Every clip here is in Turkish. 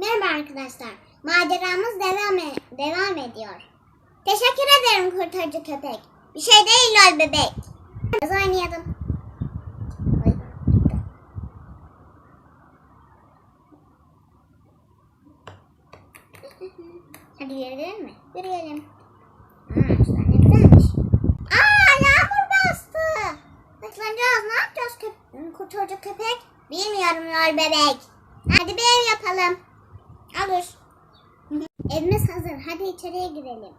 Merhaba arkadaşlar. Maceramız devam, e- devam ediyor. Teşekkür ederim kurtarıcı köpek. Bir şey değil lol bebek. Biraz oynayalım. Hadi yürüyelim mi? Yürüyelim. Aa, ne güzelmiş. Aa yağmur bastı. Saklanacağız. Ne yapacağız köp kurtarıcı köpek? Bilmiyorum lol bebek. Hadi bir ev yapalım. Olur. Evimiz hazır. Hadi içeriye girelim.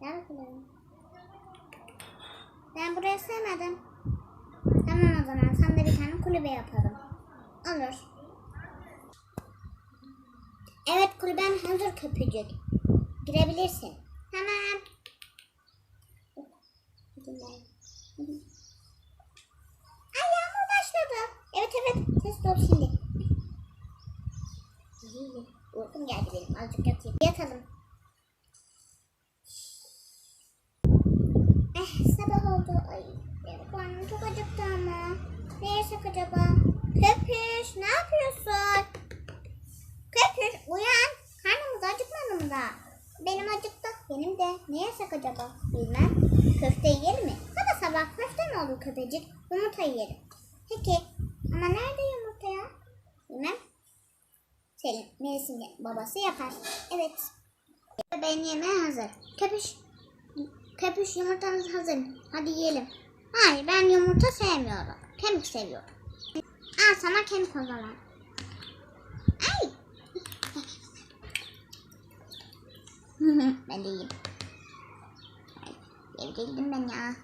Gel bakalım. Ben burayı sevmedim. Tamam o zaman de bir tane kulübe yapalım. Olur. Evet kulüben hazır köpücük. Girebilirsin. Tamam. Ay yağmur başladı. Evet ses ol şimdi. Uykum geldi benim. Azıcık yatayım. Yatalım. Eh sabah oldu. Ay benim karnım çok acıktı ama. Ne yesek acaba? Köpüş ne yapıyorsun? Köpüş uyan. Karnımız acıkmadı mı daha? Benim acıktı. Benim de. Ne yesek acaba? Bilmem. Köfte yiyelim mi? Sabah sabah köfte mi olur köpecik? Yumurta yiyelim. Peki. Ama nerede. Selim, Melis'in babası yapar. Evet. Benim yemeğe hazır. Köpüş. Köpüş yumurtanız hazır. Hadi yiyelim. Hayır ben yumurta sevmiyorum. Kemik seviyorum. Al sana kemik o zaman. Ay. ben de yiyeyim. Evde yedim ben ya.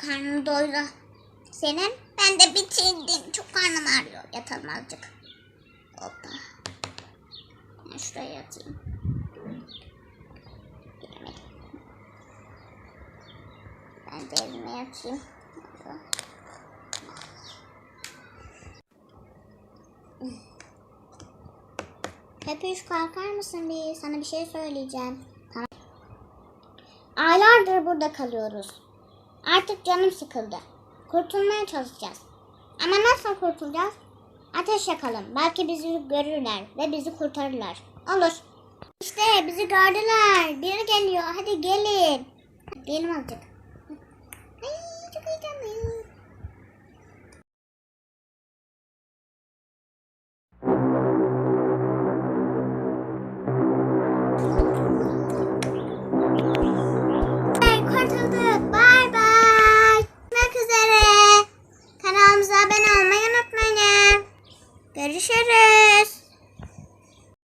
Karnım doydu. Senin? Ben de bitirdim. Çok karnım ağrıyor. Yatalım azıcık. Hoppa. Ben şuraya yatayım. Ben de evime yatayım. Köpüş kalkar mısın bir? Sana bir şey söyleyeceğim. Aylardır burada kalıyoruz. Artık canım sıkıldı. Kurtulmaya çalışacağız. Ama nasıl kurtulacağız? Ateş yakalım. Belki bizi görürler ve bizi kurtarırlar. Olur. İşte bizi gördüler. Biri geliyor. Hadi gelin. Gelin azıcık. Görüşürüz.